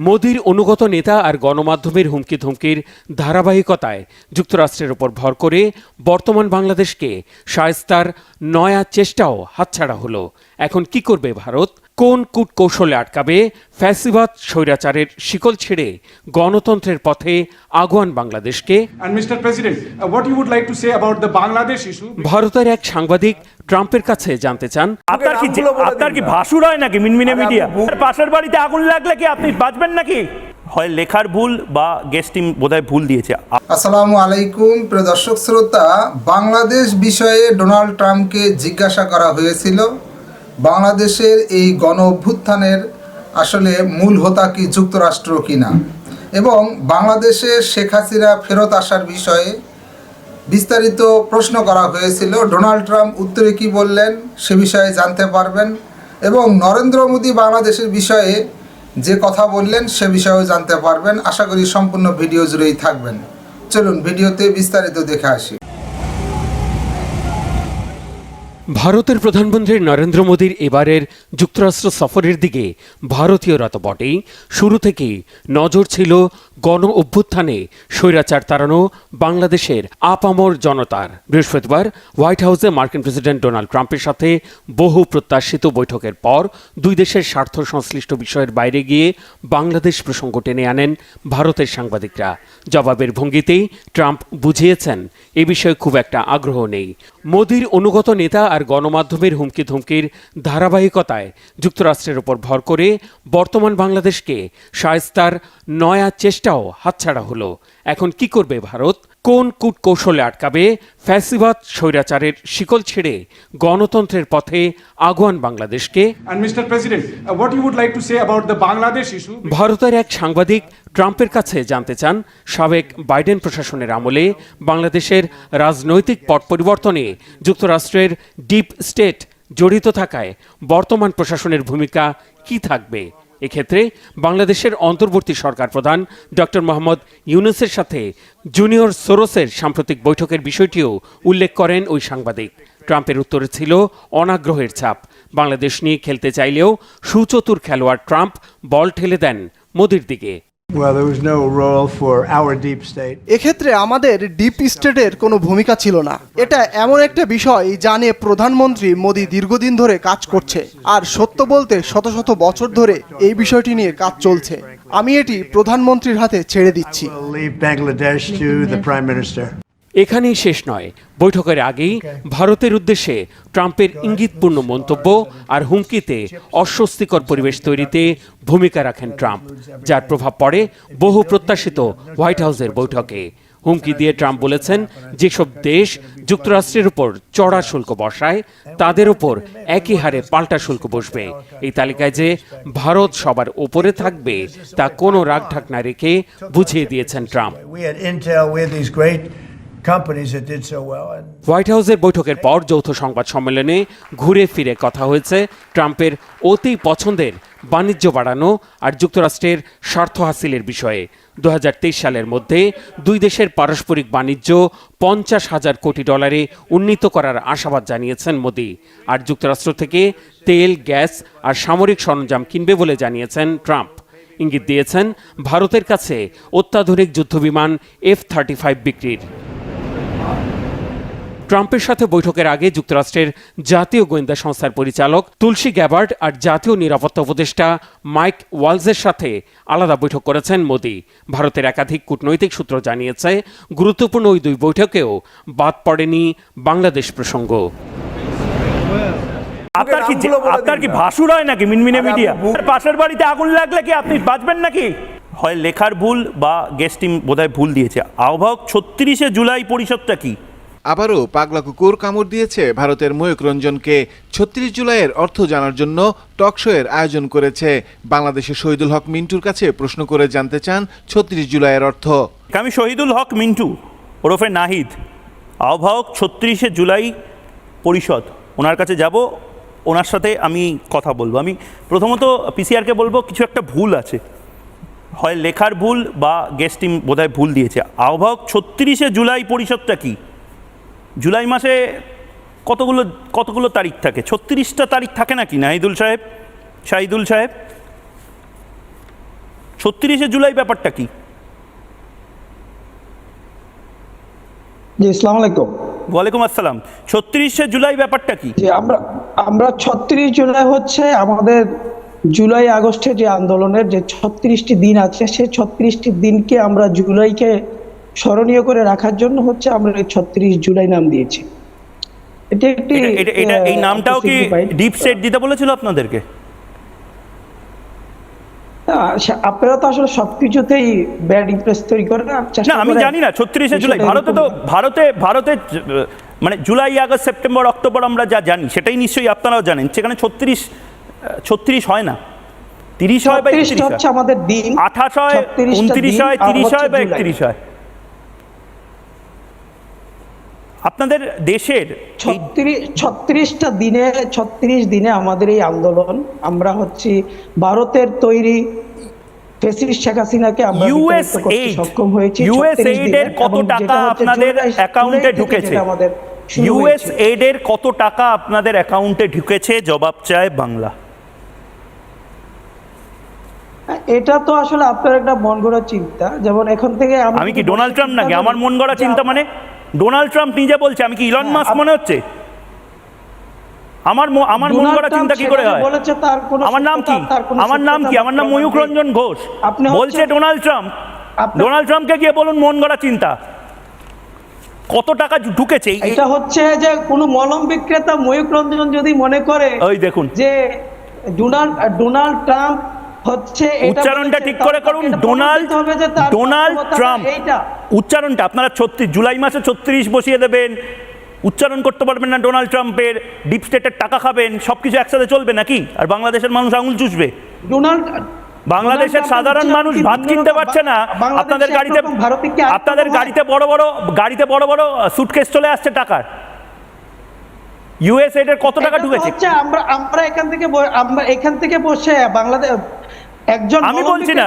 মোদির অনুগত নেতা আর গণমাধ্যমের হুমকি ধুমকির ধারাবাহিকতায় যুক্তরাষ্ট্রের ওপর ভর করে বর্তমান বাংলাদেশকে শায়স্তার নয়া চেষ্টাও হাতছাড়া হলো। এখন কি করবে ভারত? কোন কূট কৌশলে আটকাবে ফ্যাসিবাদ স্বৈরাচারের শিকল ছেড়ে গণতন্ত্রের পথে আগুয়ান বাংলাদেশকে? And Mr. President, uh, what you would like to say about the Bangladesh issue? ভারতের এক সাংবাদিক ট্রাম্পের কাছে জানতে চান। আপনার কি আপনার কি ভাসুর হয় নাকি মিনমিনে মিডিয়া? পাশের বাড়িতে আগুন লাগলে কি আপনি বাঁচবেন নাকি? হয় লেখার ভুল বা গেস্ট টিম বোধহয় ভুল দিয়েছে। আসসালামু আলাইকুম প্রিয় দর্শক শ্রোতা বাংলাদেশ বিষয়ে ডোনাল্ড ট্রাম্পকে জিজ্ঞাসা করা হয়েছিল। বাংলাদেশের এই গণ অভ্যুত্থানের আসলে মূল হোতা কি যুক্তরাষ্ট্র কিনা এবং বাংলাদেশে শেখ হাসিনা ফেরত আসার বিষয়ে বিস্তারিত প্রশ্ন করা হয়েছিল। ডোনাল্ড ট্রাম্প উত্তরে কি বললেন সে বিষয়ে জানতে পারবেন। এবং নরেন্দ্র মোদী বাংলাদেশের বিষয়ে যে কথা বললেন সে বিষয়েও জানতে পারবেন। আশা করি সম্পূর্ণ ভিডিও জুড়েই থাকবেন। চলুন, ভিডিওতে বিস্তারিত দেখে আসি। ভারতের প্রধানমন্ত্রী নরেন্দ্র মোদীর এবারের যুক্তরাষ্ট্র সফরের দিকে ভারতীয়রা তো বটেই শুরু থেকেই নজর ছিল গণ অভ্যুত্থানে স্বৈরাচার তাড়ানো বাংলাদেশের আপামর জনতার। বৃহস্পতিবার হোয়াইট হাউসে মার্কিন প্রেসিডেন্ট ডোনাল্ড ট্রাম্পের সাথে বহু প্রত্যাশিত বৈঠকের পর দুই দেশের স্বার্থ সংশ্লিষ্ট বিষয়ের বাইরে গিয়ে বাংলাদেশ প্রসঙ্গ টেনে আনেন ভারতের সাংবাদিকরা। জবাবের ভঙ্গিতেই ট্রাম্প বুঝিয়েছেন, এ বিষয়ে খুব একটা আগ্রহ নেই। মোদির অনুগত নেতা আর গণমাধ্যমের হুমকি ধুমকির ধারাবাহিকতায় যুক্তরাষ্ট্রের ওপর ভর করে বর্তমান বাংলাদেশকে শায়স্তার নয়া চেষ্টাও হাতছাড়া হলো। এখন কি করবে ভারত? কোন কূট কৌশলে আটকাবে ফ্যাসিবাদ স্বৈরাচারের শিকল ছেড়ে গণতন্ত্রের পথে আগুয়ান বাংলাদেশকে uh? ভারতের এক সাংবাদিক ট্রাম্পের কাছে জানতে চান সাবেক বাইডেন প্রশাসনের আমলে বাংলাদেশের রাজনৈতিক পট পরিবর্তনে যুক্তরাষ্ট্রের ডিপ স্টেট জড়িত থাকায় বর্তমান প্রশাসনের ভূমিকা কি থাকবে এক্ষেত্রে বাংলাদেশের অন্তর্বর্তী সরকার প্রধান ডক্টর মোহাম্মদ ইউনুসের সাথে জুনিয়র সোরোসের সাম্প্রতিক বৈঠকের বিষয়টিও উল্লেখ করেন ওই সাংবাদিক। ট্রাম্পের উত্তরে ছিল অনাগ্রহের ছাপ। বাংলাদেশ নিয়ে খেলতে চাইলেও সুচতুর খেলোয়াড় ট্রাম্প বল ঠেলে দেন মোদির দিকে। Well, there was no role for our deep state. এক্ষেত্রে আমাদের ডিপ স্টেটের কোনো ভূমিকা ছিল না। এটা এমন একটা বিষয় যা নিয়ে প্রধানমন্ত্রী মোদী দীর্ঘদিন ধরে কাজ করছে। আর সত্য বলতে শত শত বছর ধরে এই বিষয়টি নিয়ে কাজ চলছে। আমি এটি প্রধানমন্ত্রীর হাতে ছেড়ে দিচ্ছি। এখানেই শেষ নয়। বৈঠকের আগেই ভারতের উদ্দেশ্যে ট্রাম্পের ইঙ্গিতপূর্ণ মন্তব্য আর হুমকিতে অস্বস্তিকর পরিবেশ তৈরিতে ভূমিকা রাখেন ট্রাম্প যার প্রভাব পড়ে বহু প্রত্যাশিত হোয়াইট হাউসের বৈঠকে। হুমকি দিয়ে ট্রাম্প বলেছেন যেসব দেশ যুক্তরাষ্ট্রের উপর চড়া শুল্ক বসায় তাদের উপর একই হারে পাল্টা শুল্ক বসবে। এই তালিকায় যে ভারত সবার উপরে থাকবে তা কোনো রাগঢাক না রেখে বুঝিয়ে দিয়েছেন ট্রাম্প। হোয়াইট হাউসের বৈঠকের পর যৌথ সংবাদ সম্মেলনে ঘুরে ফিরে কথা হয়েছে ট্রাম্পের অতি পছন্দের বাণিজ্য বাড়ানো আর যুক্তরাষ্ট্রের স্বার্থ হাসিলের বিষয়ে। দু হাজার তেইশ সালের মধ্যে দুই দেশের পারস্পরিক বাণিজ্য পঞ্চাশ হাজার কোটি ডলারে উন্নীত করার আশাবাদ জানিয়েছেন মোদি। আর যুক্তরাষ্ট্র থেকে তেল, গ্যাস আর সামরিক সরঞ্জাম কিনবে বলে জানিয়েছেন ট্রাম্প। ইঙ্গিত দিয়েছেন, ভারতের কাছে অত্যাধুনিক যুদ্ধবিমান এফ থার্টি ফাইভ বিক্রির। ট্রাম্পের সাথে বৈঠকের আগে যুক্তরাষ্ট্রের জাতীয় গোয়েন্দা সংস্থার পরিচালক তুলসী গ্যাবার্ড আর জাতীয় নিরাপত্তা উপদেষ্টা মাইক ওয়ালসের সাথে আলাদা বৈঠক করেছেন মোদি। ভারতের একাধিক কূটনৈতিক সূত্র জানিয়েছে গুরুত্বপূর্ণ ওই দুই বৈঠকেও বাদ পড়েনি বাংলাদেশ প্রসঙ্গ। আপনার কি আপনার কি ভাসুর হয় নাকি মিনমিনে মিডিয়া? পাশের বাড়িতে আগুন লাগলে কি আপনি বাঁচবেন নাকি? হয় লেখার ভুল বা গেস্ট টিম বোধহয় ভুল দিয়েছে। আহ্বায়ক ছত্রিশে জুলাই পরিষদটা কি? আবারও পাগলা কুকুর কামড় দিয়েছে ভারতের ময়ূক রঞ্জনকে ছত্রিশ জুলাইয়ের অর্থ জানার জন্য টকশোয়ের আয়োজন করেছে। বাংলাদেশের শহীদুল হক মিন্টুর কাছে প্রশ্ন করে জানতে চান ছত্রিশ জুলাইয়ের অর্থ। আমি শহীদুল হক মিন্টু, ওরফে নাহিদ। আহ্বায়ক ছত্রিশে জুলাই পরিষদ। ওনার কাছে যাব, ওনার সাথে আমি কথা বলব। আমি প্রথমত পিসিআরকে বলব, কিছু একটা ভুল আছে। হয় লেখার ভুল বা গেস্ট টিম বোধহয় ভুল দিয়েছে। আহ্বায়ক ছত্রিশে জুলাই পরিষদটা কি? জুলাই মাসে কতগুলো কতগুলো তারিখ থাকে? ছত্রিশটা তারিখ থাকে নাকি নাহিদুল সাহেব? শাহিদুল সাহেব? ছত্রিশে জুলাই ব্যাপারটা কি? জি ইসলাম আলাইকুম। ওয়ালাইকুম আসসালাম। ছত্রিশে জুলাই ব্যাপারটা কি? আমরা আমরা ছত্রিশ জুলাই হচ্ছে আমাদের জুলাই আগস্টে যে আন্দোলনের যে ছত্রিশটি দিন আছে সেই ছত্রিশটি দিনকে আমরা জুলাইকে স্মরণীয় করে রাখার জন্য হচ্ছে আমরা এই ছত্রিশ জুলাই নাম দিয়েছি। এটা একটি এটা- এই নামটাও কি ডিপ সেট দিতে বলেছিল আপনাদেরকে? আপনারা তো আসলে সবকিছুতেই ব্যাড ইমপ্রেস তৈরি চেষ্টা না আমি জানি না ছত্রিশে জুলাই ভারতে তো ভারতে ভারতে মানে জুলাই আগস্ট সেপ্টেম্বর অক্টোবর আমরা যা জানি সেটাই নিশ্চয়ই আপনারাও জানেন সেখানে ছত্রিশ ছত্রিশ হয় না। তিরিশ হয় বা একত্রিশ হচ্ছে হয় আমাদের দিন আঠাশ হয় উনত্রিশ হয় তিরিশ হয় বা একত্রিশ হয়? আপনাদের দেশের ছত্রিশ ছত্রিশটা দিনে ছত্রিশ দিনে আমাদের এই আন্দোলন আমরা হচ্ছি ভারতের তৈরি শেখ হাসিনাকে আমরা ইউএস বিতাড়িত করতে এইড সক্ষম হয়েছি ইউএস 36 কত টাকা আপনাদের অ্যাকাউন্টে ঢুকেছে? আমাদের ইউএস। কত টাকা আপনাদের অ্যাকাউন্টে ঢুকেছে? জবাব চায় বাংলা। এটা তো আসলে আপনার একটা মন গড়া চিন্তা যেমন এখন থেকে আমি কি ডোনাল্ড ট্রাম্প নাকি? আমার মন গড়া চিন্তা মানে? ডোনাল্ড ট্রাম্প নিজে বলছে আমি কি ইলন হ্যাঁ, মাস্ক মনে হচ্ছে? আমার আমার মন গড়া চিন্তা কি করে হয়? আমার নাম কি? আমার নাম কি? আমার নাম ময়ূক রঞ্জন ঘোষ। বলছে ডোনাল্ড ট্রাম্প। ডোনাল্ড ট্রাম্পকে গিয়ে বলুন মন গড়া চিন্তা। কত টাকা ঢুকেছে? এটা হচ্ছে যে কোনো মলম বিক্রেতা ময়ূক রঞ্জন যদি মনে করে ওই দেখুন। যে ডোনাল্ড ডোনাল্ড ট্রাম্প হচ্ছে উচ্চারণটা ঠিক করে করুন। Donald Donald Trump. এইটা। উচ্চারণটা আপনারা ছত্রিশ জুলাই মাসে ছত্রিশ বসিয়ে দেবেন। উচ্চারণ করতে পারবেন না ডোনাল্ড ট্রাম্পের ডিপ স্টেটের টাকা খাবেন সবকিছু একসাথে চলবে নাকি? আর বাংলাদেশের মানুষ আঙুল চুষবে। ডোনাল্ড বাংলাদেশের সাধারণ মানুষ ভাত কিনতে পারছে না। আপনাদের গাড়িতে আপনাদের গাড়িতে বড় বড় গাড়িতে বড় বড় সুটকেস চলে আসছে টাকার। ইউএস এর কত টাকা ঢুকেছে? আমরা আমরা এখান থেকে আমরা এখান থেকে বসে বাংলাদেশ একজন আমি বলছি না।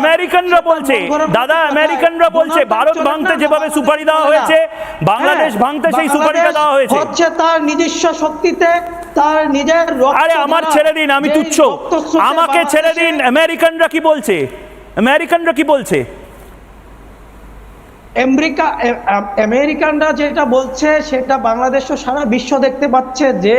আমেরিকানরা বলছে। দাদা আমেরিকানরা বলছে। ভারত ভাঙতে যেভাবে সুপারি দেওয়া হয়েছে বাংলাদেশ হ্যাঁ, ভাঙতে সেই সুপারিটা দেওয়া হয়েছে। হচ্ছে তার নিজস্ব শক্তিতে তার নিজের আরে আমার ছেড়ে দিন আমি তুচ্ছ। আমাকে ছেড়ে দিন আমেরিকানরা কি বলছে? আমেরিকানরা কি বলছে? আমেরিকা আমেরিকানরা যেটা বলছে সেটা বাংলাদেশ সারা বিশ্ব দেখতে পাচ্ছে যে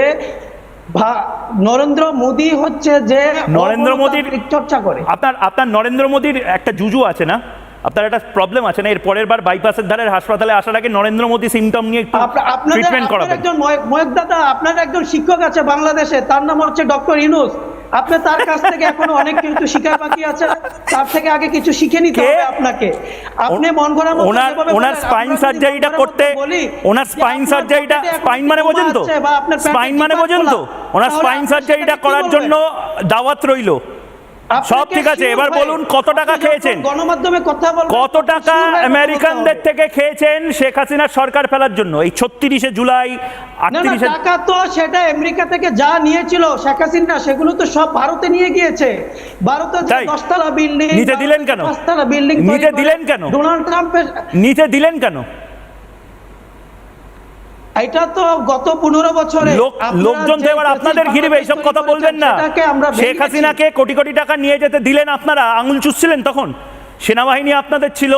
নরেন্দ্র মোদী হচ্ছে যে নরেন্দ্র মোদীর চর্চা করে। আপনার আপনার নরেন্দ্র মোদীর একটা জুজু আছে না? আপনার একটা প্রবলেম আছে না? এর পরের বার বাইপাসের ধারের হাসপাতালে আসার আগে নরেন্দ্র মোদী সিমটম নিয়ে একটু ট্রিটমেন্ট করাবেন। একজন ময়- ময়ক দাদা আপনার একজন শিক্ষক আছে বাংলাদেশে তার নাম হচ্ছে ডক্টর ইনুস আপনি তার কাছ থেকে এখনও অনেক কিছু শিখার বাকি আছে তার থেকে আগে কিছু শিখে নিতে হবে আপনাকে। আপনি মন করার ওনার ওনার স্পাইন সার্জারিটা করতে ওনার স্পাইন সার্জারিটা স্পাইন মানে বোঝেন তো? স্পাইন মানে বোঝেন তো? ওনার স্পাইন সার্জারিটা করার জন্য দাওয়াত রইল। সব ঠিক আছে, এবার বলুন কত টাকা খেয়েছেন? গণমাধ্যমে কথা বলবেন কত টাকা আমেরিকানদের থেকে খেয়েছেন শেখ হাসিনার সরকার ফেলার জন্য এই ছত্রিশে জুলাই আটত্রিশে টাকা তো সেটা আমেরিকা থেকে যা নিয়েছিল শেখ হাসিনা সেগুলো তো সব ভারতে নিয়ে গিয়েছে ভারতে যে দশতলা বিল্ডিং নিতে দিলেন কেন? পাঁচতলা বিল্ডিং নিতে দিলেন কেন? ডোনাল্ড ট্রাম্পের নিতে দিলেন কেন এটা তো গত পনেরো বছরে লোকজন তো এবার আপনাদের ঘিরবে এইসব কথা বলবেন না শেখ। হাসিনাকে কোটি কোটি টাকা নিয়ে যেতে দিলেন আপনারা আঙুল চুষছিলেন তখন সেনাবাহিনী আপনাদের ছিল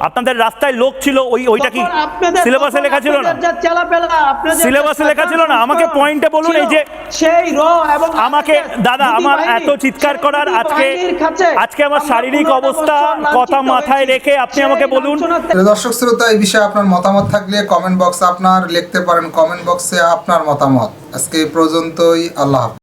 আপনাদের রাস্তায় লোক ছিল ওই ওইটা কি সিলেবাসে লেখা ছিল না সিলেবাসে লেখা ছিল না? আমাকে পয়েন্টে বলুন এই যে- সেই র এবং আমাকে দাদা আমার এত চিৎকার করার আজকে আজকে আমার শারীরিক অবস্থা কথা মাথায় রেখে আপনি আমাকে বলুন দর্শক শ্রোতা এই বিষয়ে আপনার মতামত থাকলে কমেন্ট বক্স আপনার লিখতে পারেন কমেন্ট বক্সে আপনার মতামত আজকে এই পর্যন্তই আল্লাহ হাফেজ।